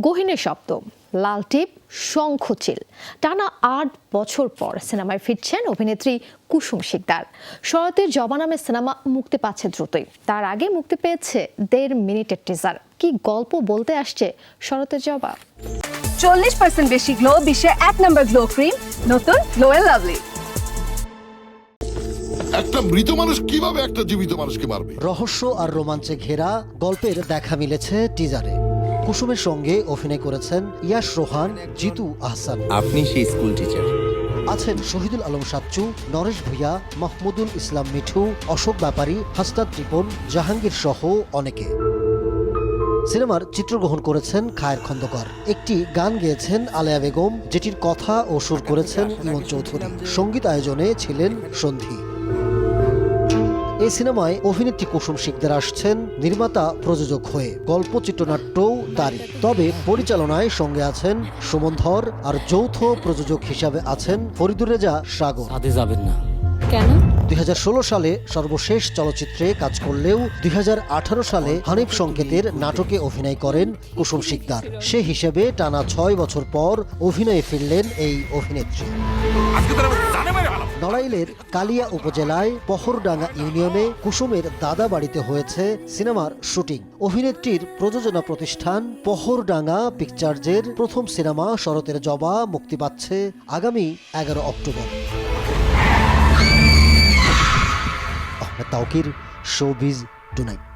গহিনের শব্দ লাল টিপ শঙ্খচিল টানা আট বছর পর সিনেমায় ফিরছেন অভিনেত্রী কুসুম শিকদার। শরতের জবা নামে সিনেমা মুক্তি পাচ্ছে দ্রুতই। তার আগে মুক্তি পেয়েছে দেড় মিনিটের টিজার কি গল্প বলতে আসছে শরতের জবা? চল্লিশ পার্সেন্ট বেশি গ্লো বিশ্বে এক নম্বর গ্লো ক্রিম নতুন গ্লো এন্ড লাভলি একটা মৃত মানুষ কীভাবে একটা জীবিত মানুষকে মারবে? রহস্য আর রোমাঞ্চে ঘেরা গল্পের দেখা মিলেছে টিজারে কুসুমের সঙ্গে অভিনয় করেছেন ইয়াশ রোহান জিতু আহসান। আপনি সেই স্কুল টিচার। আছেন শহীদুল আলম সাচ্চু নরেশ ভূঁইয়া মাহমুদুল ইসলাম মিঠু অশোক ব্যাপারী হাস্তাদ রিপন জাহাঙ্গীর সহ অনেকে। সিনেমার চিত্রগ্রহণ করেছেন খায়ের খন্দকার। একটি গান গেয়েছেন আলেয়া বেগম যেটির কথা ও সুর করেছেন ইমন চৌধুরী। সংগীত আয়োজনে ছিলেন সন্ধি। এই সিনেমায় অভিনেত্রী কুসুম শিকদার আসছেন নির্মাতা প্রযোজক হয়ে। গল্প চিত্রনাট্যও তারই তবে পরিচালনায় সঙ্গে আছেন সুমন ধর আর যৌথ প্রযোজক হিসাবে আছেন ফরিদুর রেজা সাগর। ছাদে যাবেন না। কেন? দুই হাজার ষোলো সালে সর্বশেষ চলচ্চিত্রে কাজ করলেও দুই হাজার আঠারো সালে হানিফ সংকেতের নাটকে অভিনয় করেন কুসুম শিকদার। সে হিসেবে টানা ছয় বছর পর অভিনয়ে ফিরলেন এই অভিনেত্রী। নড়াইলের কালিয়া উপজেলায় পহরডাঙ্গা ইউনিয়নে কুসুমের দাদা বাড়িতে হয়েছে সিনেমার শুটিং। অভিনেত্রীর প্রযোজনা প্রতিষ্ঠান পহরডাঙ্গা পিকচার্জের প্রথম সিনেমা শরতের জবা মুক্তি পাচ্ছে আগামী এগারো October. Ahmed Taukir, showbiz tonight.